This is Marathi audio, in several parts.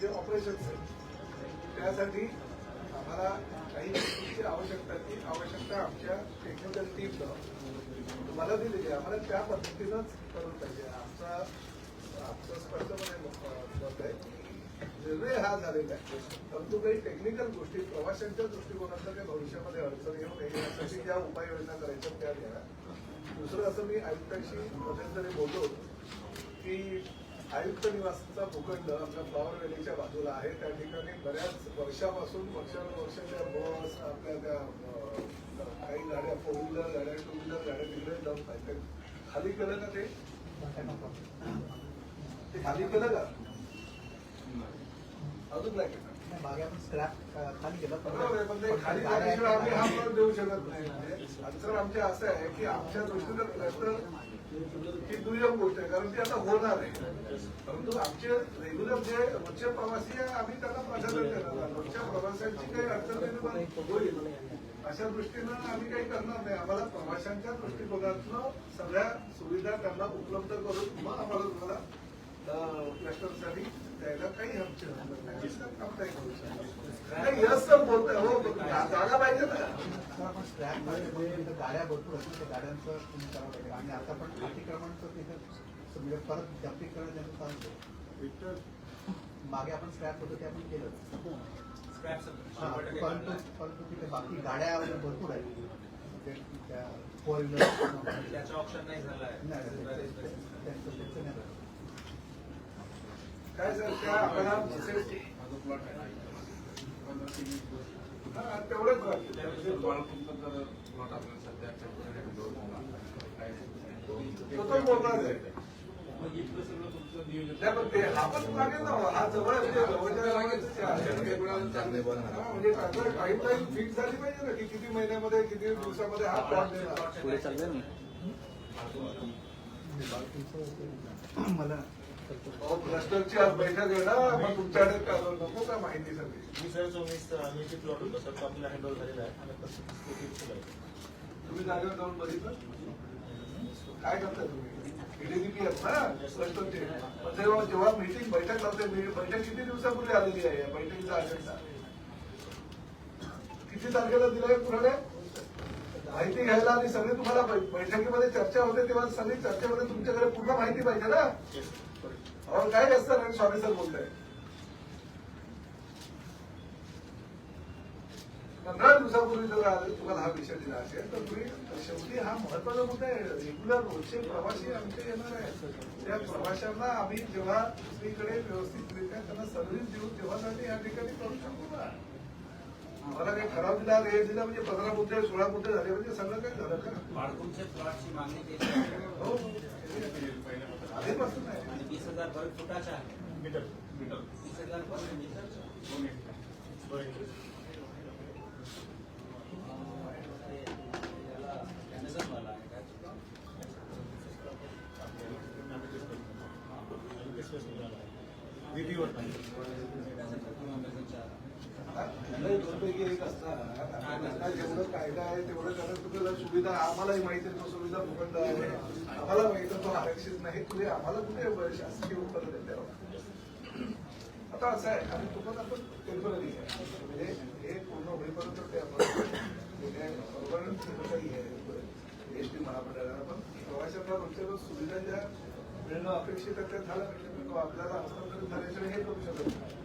जे ऑपरेशन्स आहेत त्यासाठी आम्हाला काही गोष्टीची आवश्यकता ती आवश्यकता आमच्या टेक्निकल टीमनं तुम्हाला दिलेली आहे. आम्हाला त्या पद्धतीनंच करून पाहिजे. आमचा आमचं स्पष्टपणे मत आहे की निर्णय हा झालेला आहे. परंतु काही टेक्निकल गोष्टी प्रवाशांच्या दृष्टिकोनातनं काही भविष्यामध्ये अडचण येऊ नये यासाठी ज्या उपाययोजना करायच्या त्या घ्या. दुसरं असं मी आयुक्तांशी मध्यंतरी बोललो आयुक्त निवासचा भूखंड आपल्या फ्लॉवर व्हॅलीच्या बाजूला आहे. त्या ठिकाणी बऱ्याच वर्षापासून वर्षानुवर्ष त्या बस आपल्या त्या काही गाड्या फोर व्हीलर गाड्या टू व्हीलर गाड्या तिकडे आहेत ते खाली केलं का ते? खाली केलं का? अजून नाही केलं. हा प्लॉट देऊ शकत नाही. म्हणजे आन्सर आमचे असं आहे की आमच्या दृष्टीनं क्लस्टर म्हणजे ही दुय्यम गोष्ट आहे कारण ती आता होणार आहे. परंतु आमचे रेग्युलर जे रोजचे प्रवासी आहे आम्ही त्यांना प्राधान्य देणार रोजच्या प्रवाशांची काही अडचण निर्माण होईल. अशा दृष्टीनं आम्ही काही करणार नाही. आम्हाला प्रवाशांच्या दृष्टिकोनातनं सगळ्या सुविधा त्यांना उपलब्ध करून मग आम्हाला तुम्हाला क्लस्टरसाठी द्यायला काही आमचे नाही. यस तर बोलतोय हो जागा पाहिजे ना गाड्या भरपूर असतील त्या गाड्यांचं तुम्ही करावं लागेल आणि आता पण अतिक्रमणचं तिथे म्हणजे परत डम्पिंग करणं त्यांचं चालतं मागे आपण स्क्रॅप होतं ते आपण केलं. हा, परंतु परंतु तिथे बाकी गाड्या वगैरे भरपूर आहेत. ते त्या फोर व्हीलर त्याचं ऑप्शन नाही झालं आहे त्यांचं त्यांचं नाही झालं. काय सर त्या बसेस हा, तेवढंच वाटतं. तो तो बोलणार आहे म्हणजे टाइमलाईन फिक्स झाली पाहिजे ना की किती महिन्यामध्ये किती दिवसामध्ये हा प्लॉट देणार. पुढे चाललंय ना? मला क्लस्टरची आज बैठक आहे ना मग तुमच्याकडे का- नको का माहिती सगळी? मी सर चोवीस आम्ही जे प्लॉट होतो सर तो आपल्याला हँडओव्हर झालेला आहे. आणि. तुम्ही जागेवर जाऊन बघितलं? काय करताय तुम्ही? एडीबीपी आहेत ना? क्लस्टरचे पण जेव्हा जेव्हा मीटिंग बैठक लागते मी- बैठक किती दिवसापूर्वी आलेली आहे? या बैठकीचा अजेंडा किती तारखेला दिलाय पुढे माहिती घ्यायला आणि सगळी तुम्हाला बै- बैठकीमध्ये चर्चा होते तेव्हा सगळी चर्चेमध्ये तुमच्याकडे पूर्ण माहिती पाहिजे ना. अहो काय असतं रण स्वामी सर बोलताय. पंधरा दिवसापूर्वी जर तुम्हाला हा विषय दिला असेल तर तुम्ही शेवटी हा महत्त्वाचा मुद्दा आहे. रेग्युलर रोजचे प्रवासी आमचे येणार आहेत. त्या प्रवाशांना आम्ही जेव्हा दुसरीकडे व्यवस्थितरित्या त्यांना सर्व्हिस देऊ तेव्हा त्यांनी या ठिकाणी करू शकतो ना आम्हाला काही ठराव दिला हे दिला म्हणजे पंधरा मुद्दे सोळा मुद्दे झाले म्हणजे सगळं काही झालं का. हो. आणि वीस हजार वर्ग फुटाचा आहे मीटर. मीटर. वीस हजार वर्ग मीटरचा दोनपैकी एक असणार आता जेवढं कायदा आहे तेवढं कारण तुम्हाला सुविधा आम्हालाही माहिती आहे तो सुविधा भूखंड आहे. आम्हाला माहिती आहे तो आरक्षित नाही. तुम्ही आम्हाला कुठे शासकीय उत्तर देते आता असं आहे. आणि तुम्हाला आपण टेंपररी आहे. म्हणजे हे पूर्ण होईपर्यंत ते आपण परमनंट काही आहे. एस टी महामंडळाला पण. प्रवाशांना रोजच्या सुविधा ज्या मिळणं अपेक्षित आहे त्या झाल्या पाहिजे. आपल्याला हस्तांतरित झाल्याशिवाय हे करू शकत नाही.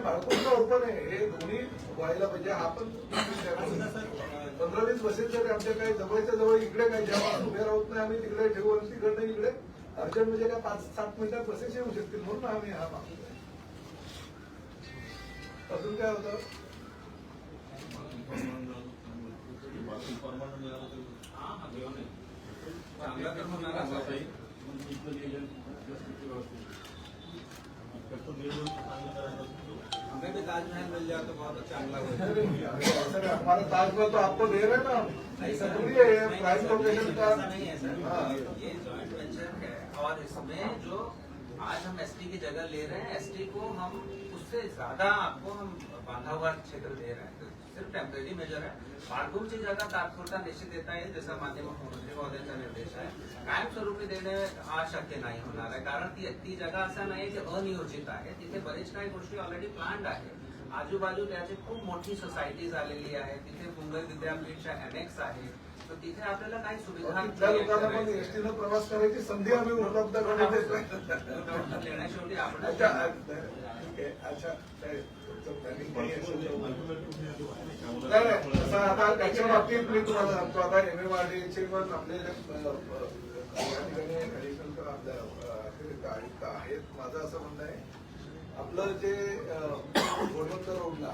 बाळकोणचं ओपन आहे हे दोन्ही व्हायला पाहिजे. हा पण पंधरा वीस बसेस जरी आमच्या काही जवळच्या जवळ इकडे काही जेव्हा उभे राहत नाही आम्ही तिकडे ठेवू आणि तिकडनं इकडे अर्जंट म्हणजे काय पाच सात मिनिटात बसेस येऊ शकतील म्हणून आम्ही हा मागतोय अजून काय होतं? हमें भी ताजमहल मिल जाए तो बहुत अच्छा अगला हमारा ताजमहल तो आपको दे रहे ना ऐसा थोड़ी है ये प्राइम लोकेशन का नहीं है सर। ये जॉइंट वेंचर है और इसमें जो आज हम एसटी की जगह ले रहे हैं एसटी को हम उससे ज़्यादा आपको हम बांधा हुआ क्षेत्र दे रहे है सिर्फ टेम्परेरी मेजर है। बाळगूरची जागा तात्पुरता निश्चित देता येईल जसं माननीय मुख्यमंत्री महोदयांचा निर्देश आहे कायमस्वरूपी देणे हा शक्य नाही होणार आहे कारण ती ती जागा असं नाही की अनियोजित आहे तिथे बरेच काही गोष्टी ऑलरेडी प्लान्ड आहे आजूबाजू त्याची खूप मोठी सोसायटी झालेली आहे तिथे मुंबई विद्यापीठच्या अनेक्स आहे तर तिथे आपल्याला काही सुविधा लोकांना प्रवास करायची संधी आम्ही उपलब्ध करून देतोय. आपण अच्छा नाही नाही. तसं आता त्याच्या बाबतीत मी तुम्हाला सांगतो. आता एम चे पण आपले या ठिकाणी ऍडिशनल आपल्या आहेत. माझं असं म्हणणं आहे आपलं जे गोडवंत रोडला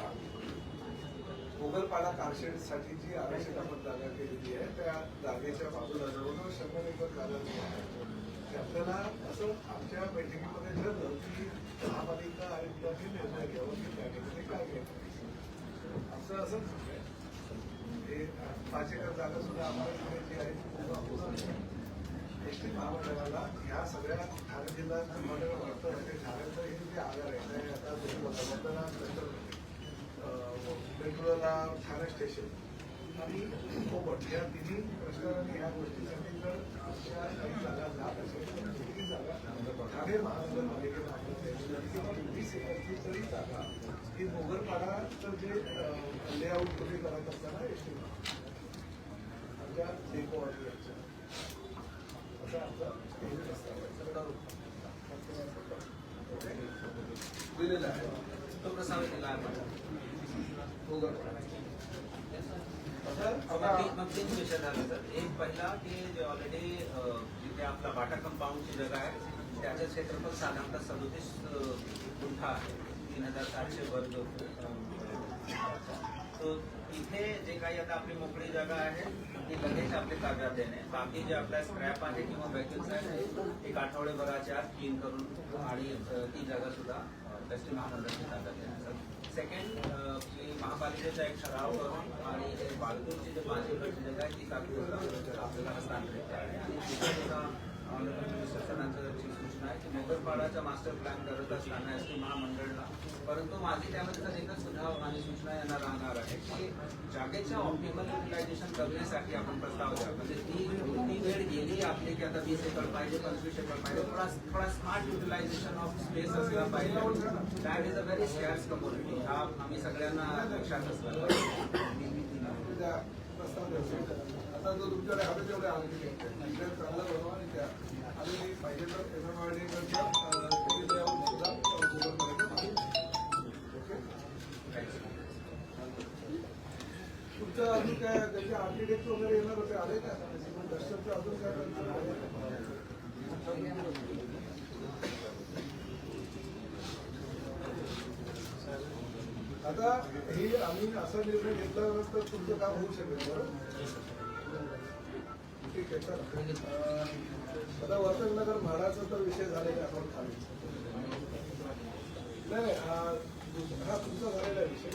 मोगलपाडा कारशेडसाठी जी आवश्यक आपण जागा केलेली आहे त्या जागेच्या बाजूला जवळजवळ शंभर एकर जागा आहे. ते आपल्याला असं आमच्या बैठकीमध्ये ठरलं की महापालिका आयुक्तांनी निर्णय घ्यावा की त्या ठिकाणी काय घ्यायचं आमचं असंच आहे. हे पाच जागा सुद्धा आम्हाला तिथे आहे ती एस टी महामंडळाला ह्या सगळ्या ठाणे जिल्हा महामंडळ वाटतं म्हणजे ते ठाण्याचं हे जे आगार आहे आता तुम्ही नंतर मेट्रोला ठाणे स्टेशन आणि कोकण या तिन्ही प्रश्नांनी ह्या गोष्टीसाठी जर आमच्या काही जागा जात असेल तर तिन्ही जागा ठाणे महानगरपालिकेला आपण वीस एकरची तरी जागा ही मोगलपाडाचं जे लेआउट तुम्ही करत असताना एस आमच्या डेपो यांच्या असा आमचा प्रस्ताव आहे. सगळा ओके? दिलेला आहे. तो प्रस्ताव केला आहे मोगलपाडा तर मग तीन विषय झाले सर. एक पहिला की जे ऑलरेडी जिथे आपला बाटा कंपाऊंडची जागा आहे त्याचं क्षेत्रफळ साधारणतः सदोतीस गुंठा आहे. तीन हजार सातशे वर्ग तो तिथे जे काही आता आपली मोकळी जागा आहे ती लगेच आपले ताब्यात देणे बाकी जे आपला स्क्रॅप आहे किंवा व्हेकल्स आहे एक आठवडेभराच्या आत क्लीन करून आणि ती जागा सुद्धा पश्चिम महामंडळाच्या ताब्यात देणे सेकंड की महापालिकेचा एक ठराव करून आणि हे बाळगूरची जे माझी एकरची जागा आहे ती तात्पुरता आपल्याला हस्तांतरित करणे आणि तिथे सुद्धा honorable minister सरांची सूचना आहे की मोगलपाडाचा मास्टर प्लॅन करत असताना एस टी महामंडळला. परंतु माझी त्यामध्ये एकच सुझाव आणि सूचना यांना राहणार आहे की जागेच्या ऑप्टिमल युटिलायझेशन करण्यासाठी आपण प्रस्ताव द्या. म्हणजे ती ती वेळ गेली आपली की आता वीस एकर पाहिजे पंचवीस एकर पाहिजे थोडा थोडा स्मार्ट युटिलायझेशन ऑफ स्पेस असला पाहिजे. That is a very scarce community हा आम्ही सगळ्यांना लक्षात असला पाहिजे प्रस्ताव आता जो तुमच्याकडे हवे तेवढे आले घ्यायचे चांगलं बनवा आणि त्या आणि पाहिजे तर एम एम आर डी तुमचं अजून काय त्याचे आर्किटेक्ट वगैरे येणार होते आले का दर्शनचं अजून काय आता हे आम्ही असा निर्णय घेतला तर तुमचं काम होऊ शकेल बरं ठीक आहे सर आता वर्तकनगर म्हाडाचा तर विषय झालेला आहे आपण खाली. नाही हा दुस- हा तुमचा झालेला विषय.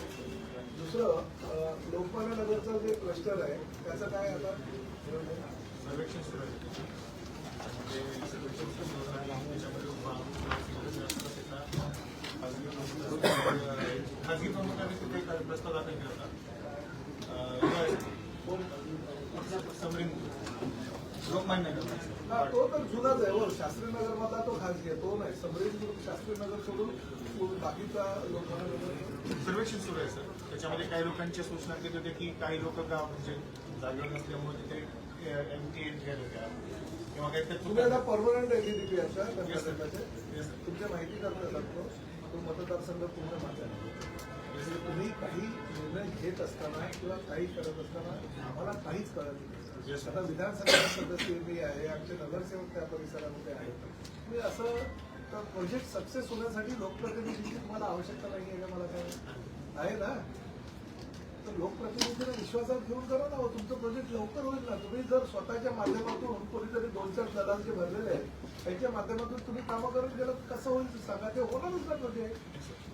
दुसरं लोकमान्य नगरचं जे क्लस्टर आहे त्याचं काय आता? सर्वेक्षण सुरू आहे. खाजगी खाजगी प्रमुखांनी तिथे प्रस्ताव दाखल केला होता? समरीन. लोकमान्य नगर. तो तर जुनाच आहे. हो शास्त्री नगर मधला तो खासगी आहे तो नाही. ग्रुप शास्त्री नगर सोडून बाकीचा नगर सर्वेक्षण सुरू आहे सर. त्याच्यामध्ये काही लोकांच्या सूचना केली होत्या की काही लोक गाव म्हणजे जागेवर नसल्यामुळे तिथे एम टी एन घ्यायला होत्या किंवा काही तुम्ही आता परमनंट आता. कर्नाटकाचे Yes, sir. तुमच्या माहिती करता लागतो तो. मतदारसंघ पूर्ण माझा आहे. तुम्ही काही निर्णय घेत असताना किंवा काही करत असताना आम्हाला काहीच कळत नाही. म्हणजे yes, विधानसभा सदस्य मी आहे आमचे नगरसेवक त्या परिसरामध्ये आहेत. तुम्ही असं तर प्रोजेक्ट सक्सेस होण्यासाठी लोकप्रतिनिधीची तुम्हाला आवश्यकता नाही आहे का मला काय? आहे ना? तर लोकप्रतिनिधीला विश्वासात घेऊन करा ना हो. तुमचं प्रोजेक्ट लवकर होईल ना. तुम्ही जर स्वतःच्या माध्यमातून कोणीतरी दोन चार दलाल जे भरलेले आहेत त्यांच्या माध्यमातून तुम्ही कामं करून गेलं तर कसं होईल सांगा. ते होणारच ना प्रोजेक्ट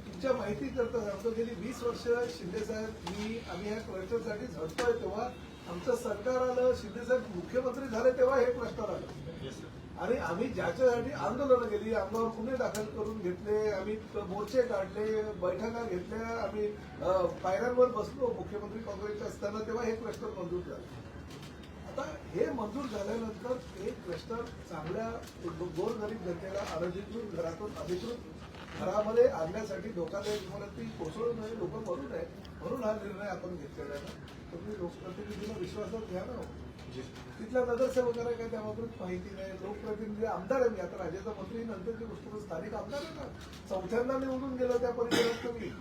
तुमच्या माहिती करता सांगतो गेली वीस वर्ष शिंदे साहेब मी आम्ही या क्लस्टरसाठी झटतोय तेव्हा आमचं सरकार आलं शिंदे साहेब मुख्यमंत्री झाले तेव्हा हे क्लस्टर आलं. आणि आम्ही ज्याच्यासाठी आंदोलनं केली आमच्यावर गुन्हे दाखल करून घेतले आम्ही मोर्चे काढले बैठका घेतल्या आम्ही पायऱ्यांवर बसलो मुख्यमंत्री काँग्रेसचे असताना तेव्हा हे क्लस्टर मंजूर झालं आता हे मंजूर झाल्यानंतर एक क्लस्टर चांगल्या गोरगरीब जनतेला अनधिकृत घरातून अधिकृत घरामध्ये आणण्यासाठी धोकादायक इमारती कोसळू नये लोक मरू नये म्हणून हा निर्णय आपण घेतलेला आहे. तुम्ही लोकप्रतिनिधीला विश्वासात घ्या ना तिथल्या नगरसेवकाला काय त्याबाबत माहिती नाही. लोकप्रतिनिधी आमदार आहे मी. आता राज्याचा मंत्री नंतरची गोष्ट स्थानिक आमदार आहे ना. चौथ्यांदा निवडून गेलो त्या परिसरात तुम्ही.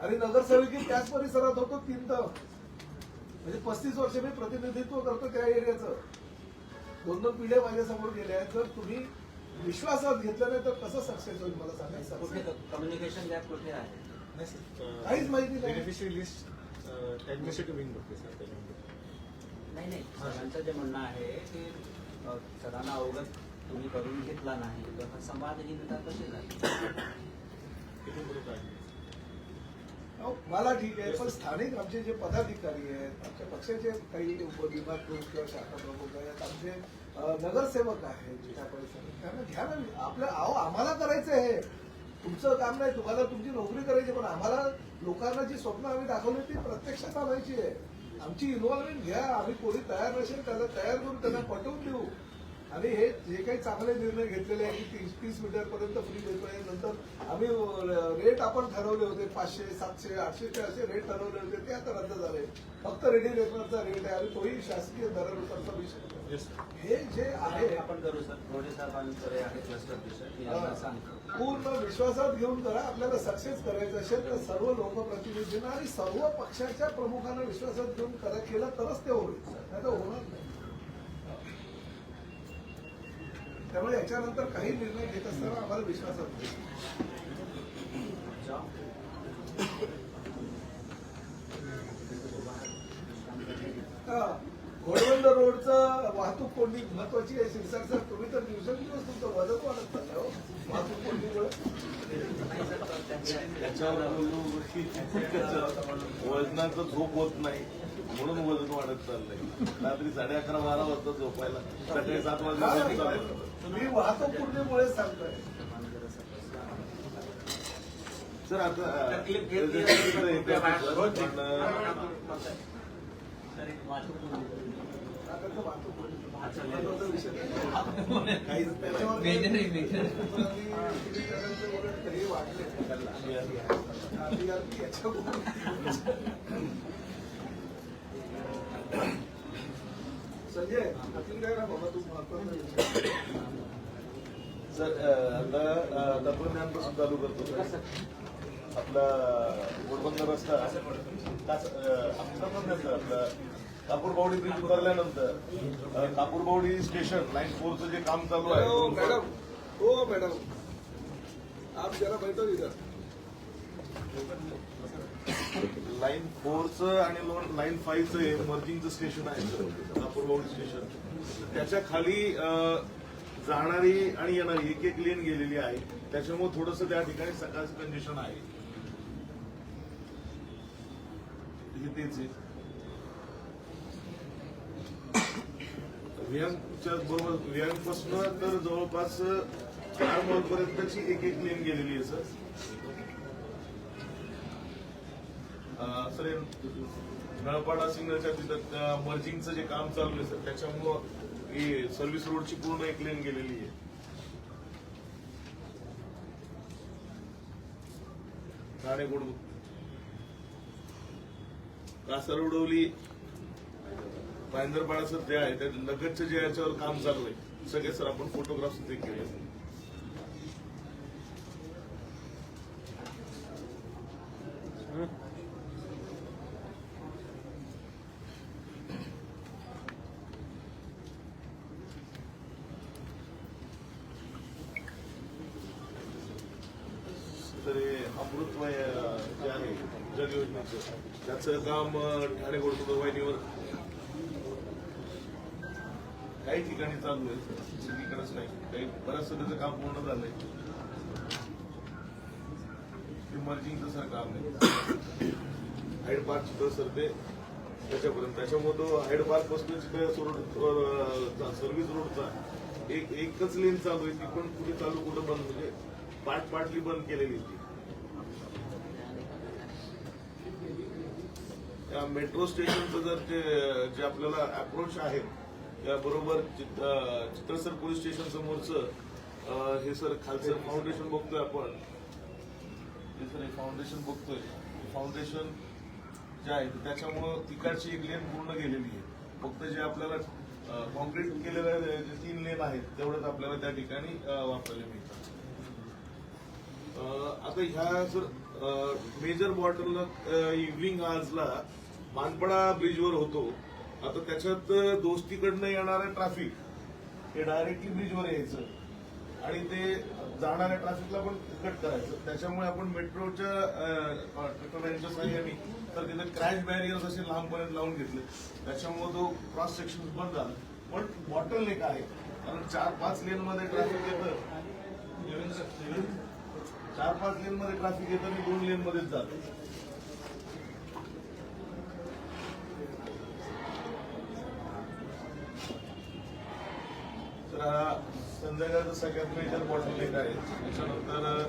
आणि नगरसेवकी त्याच परिसरात होतो तीन तर म्हणजे पस्तीस वर्ष मी प्रतिनिधित्व करतो त्या एरियाचं. दोन दोन पिढ्या माझ्यासमोर गेल्या आहेत. जर तुम्ही विश्वासात घेतलं नाही तर कसं सक्सेस होईल मला सांगायचं कम्युनिकेशन गॅप कुठे आहे? नाही सर काहीच माहिती नाही. बेनिफिशियरी लिस्ट ऍडमिनिस्ट्रेटिव्ह विंग बघते सर त्याच्यामध्ये. नाही नाही. सरांचं जे म्हणणं आहे की अ, सरांना अवगत तुम्ही करून घेतला नाही तर संवादहीनता कशी झाली तिथून पुढे काय अहो, मला ठीक आहे पण स्थानिक आमचे जे पदाधिकारी आहेत आमच्या पक्षाचे काही उपविभाग प्रमुख किंवा शाखा प्रमुख आहेत आमचे नगरसेवक आहे त्या परिसरात त्यांना घ्या ना. आपल्या अहो आम्हाला करायचं आहे तुमचं काम नाही. तुम्हाला तुमची नोकरी करायची पण आम्हाला लोकांना जी स्वप्न आम्ही दाखवली ती प्रत्यक्षात आणायची आहे. आमची इन्व्हॉल्वमेंट घ्या. आम्ही कोणी तयार नसेल त्याला तयार करून त्यांना पटवून देऊ. आणि हे जे काही चांगले निर्णय घेतलेले आहे की तीस तीस मीटर पर्यंत फ्री देतोय नंतर आम्ही रेट आपण ठरवले होते पाचशे सातशे आठशेचे असे रेट ठरवले होते ते आता रद्द झाले. फक्त रेडी रेटवरचा रेट आहे आणि तोही शासकीय दरानुसारचा विषय हे जे आहे आपण करू पूर्ण विश्वासात घेऊन करा आपल्याला सक्सेस करायचं असेल तर सर्व लोकप्रतिनिधींना आणि सर्व पक्षाच्या प्रमुखांना विश्वासात घेऊन करा केलं तरच ते होईल नाही तर होणार नाही. त्यामुळे याच्यानंतर काही निर्णय घेत असताना आम्हाला विश्वास असतो हा, घोडबंदर रोडचं वाहतूक कोंडी महत्वाची आहे. शिरसाट सर तुम्ही तर दिवसेंदिवस तुमचं वजन वाढत चाललं हो. वाहतूक कोंडीमुळे. वजनाचं झोप होत नाही. म्हणून वजन वाढत चाललंय. रात्री साडे अकरा बारा वाजता झोपायला सकाळी सात वाजता. तुम्ही वाहतूक कोंडीमुळे सांगताय. सर आता वाहतूक संजय आपली काय ना बाबा तू महत्त्वाचा सर आता तंत्रज्ञानपासून चालू करतो सर. आपला घोडबंदर रस्ता आपला कापूरबावडी ब्रिज उतरल्यानंतर कापूरबावडी स्टेशन लाईन फोरचं जे काम चालू हो आहे मैडम हो मैडम आप जरा बैठो इधर लाईन फोरचं आणि लाईन फाईव्हचं हे मर्जिंगचं स्टेशन आहे कापूरबावडी स्टेशन त्याच्याखाली जाणारी आणि येणारी एक एक लेन गेलेली आहे. त्याच्यामुळे थोडस त्या ठिकाणी सकाळचं कंडिशन आहे. हे तेच आहे. विहांगच्या बरोबर विहांगपासून तर जवळपास चार मॉल पर्यंतची एक एक लेन गेलेली आहे सर सर नळपाडा सिग्नलच्या तिथं मर्जिंगचं जे काम चालू आहे सर त्याच्यामुळं ही सर्व्हिस रोडची पूर्ण एक लेन गेलेली आहे. ठाणे गुड कासर उडवली? पायंदरपाडा सर जे आहे ते लगतचं जे याच्यावर काम चालू आहे सगळे सर आपण फोटोग्राफ्स ते केले. तर अमृतमय जे आहे जल योजनेचं त्याचं काम ठाणे गोडकुड वाहिनीवर काही ठिकाणी चालू आहे. सगळीकडेच नाही. काही बऱ्याच सगळ्याचं काम पूर्ण झालंय. इमर्जिंगचं सर काम आहे. हाईड सुद्धा सर ते त्याच्यापर्यंत. त्याच्यामुळे तो हाईड पार्कपासून सर्व्हिस रोडचा एक एकच लेन चालू आहे. ती पण कुठे चालू कुठं बंद? म्हणजे पार्ट पार्टली बंद केलेली ती. त्या मेट्रो स्टेशनचं जर ते जे आपल्याला अप्रोच आहे त्याबरोबर चित्रसर पोलीस स्टेशन समोरचं हे सर खालचं फाउंडेशन बघतोय आपण. हे सर हे फाउंडेशन बघतोय. फाउंडेशन जे आहे त्याच्यामुळं तिकडची एक लेन पूर्ण गेलेली आहे. फक्त जे आपल्याला कॉन्क्रीट केलेल्या जे तीन लेन आहेत तेवढंच आपल्याला त्या ठिकाणी वापरायला मिळतात आता ह्या सर मेजर बॉटलला इव्हनिंग आजला मानपडा ब्रिजवर होतो. आता त्याच्यात दोस्तीकडनं येणारं ट्रॅफिक हे डायरेक्टली ब्रिजवर यायचं. आणि ते जाणाऱ्या ट्रॅफिकला पण कट करायचं. त्याच्यामुळे आपण मेट्रोच्या यांच्या साह्याने तर तिथे क्रॅश बॅरियर्स असे लांबपर्यंत लावून घेतले. त्याच्यामुळे तो क्रॉस सेक्शन बंद झाला. पण बॉटल एक आहे. कारण चार पाच लेन मध्ये ट्रॅफिक येतं चार पाच लेन मध्ये ट्रॅफिक येतं आणि दोन लेन मध्येच जातं. हा संध्याकाळचा सगळ्यात मेजर बॉटल एक आहे. त्याच्यानंतर